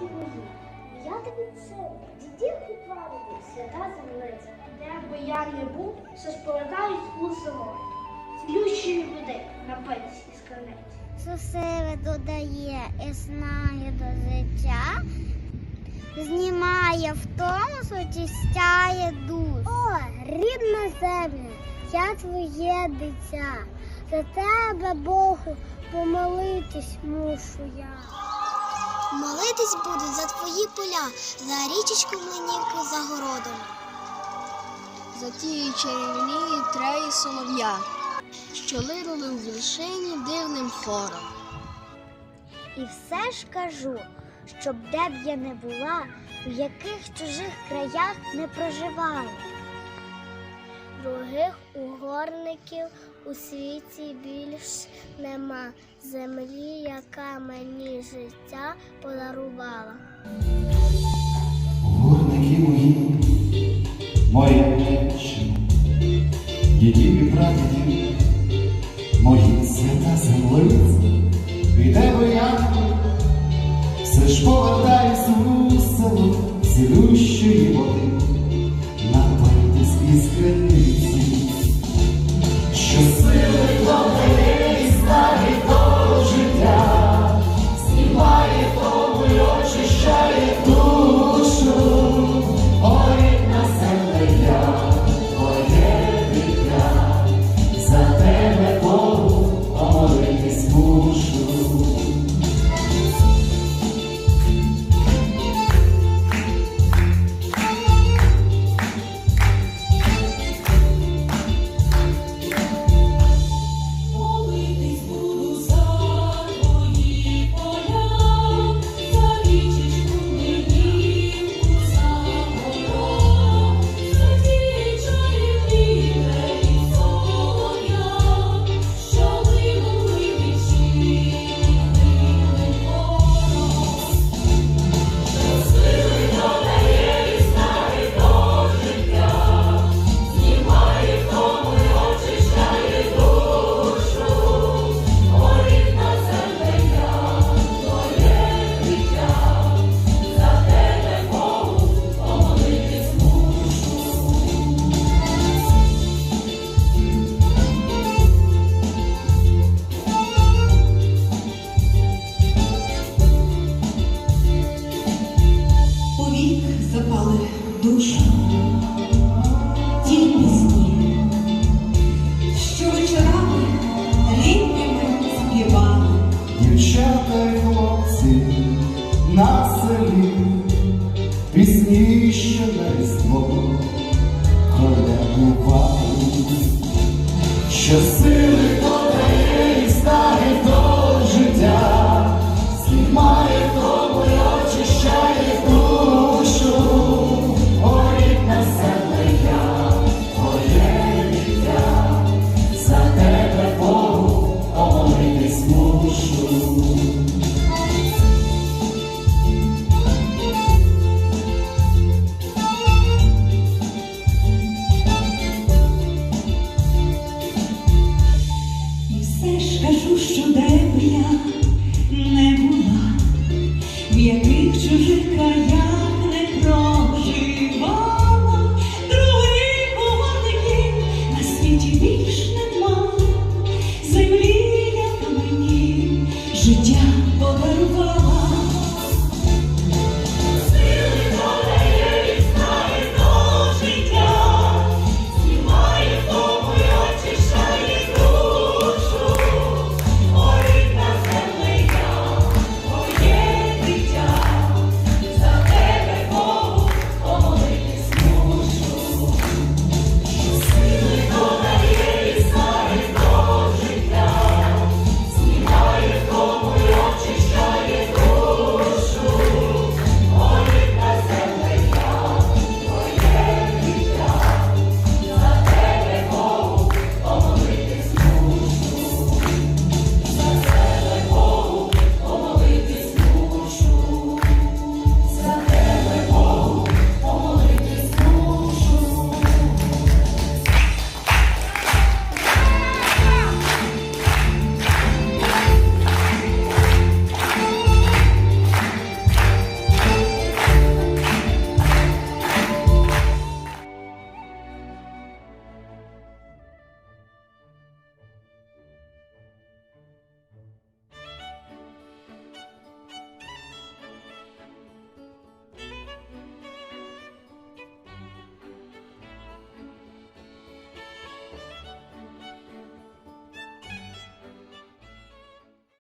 і бої. Я тобі це дідів у прадідів, свята землиця. Де би я не був, все сполетають у село. Цілющої води на пець і сканець. Додає і снаги до життя, знімає в втому, очищає душ. О, рідна земля, я твоє дитя. За тебе, Богу, помолитись мушу я. Молитись буду за твої поля, за річечку млинівку за городом. За ті чарівні треї солов'я, що линули в вишині дивним хором. І все ж кажу, щоб де б я не була, в яких чужих краях не проживала. Других угорників у світі більш нема. Землі, яка мені життя подарувала. Горники мої, моя Отчина, дідів і прадідів, мої свята землиці, і де би я, все ж повертаюсь у село цілющої води, напитись із криниці, що 不说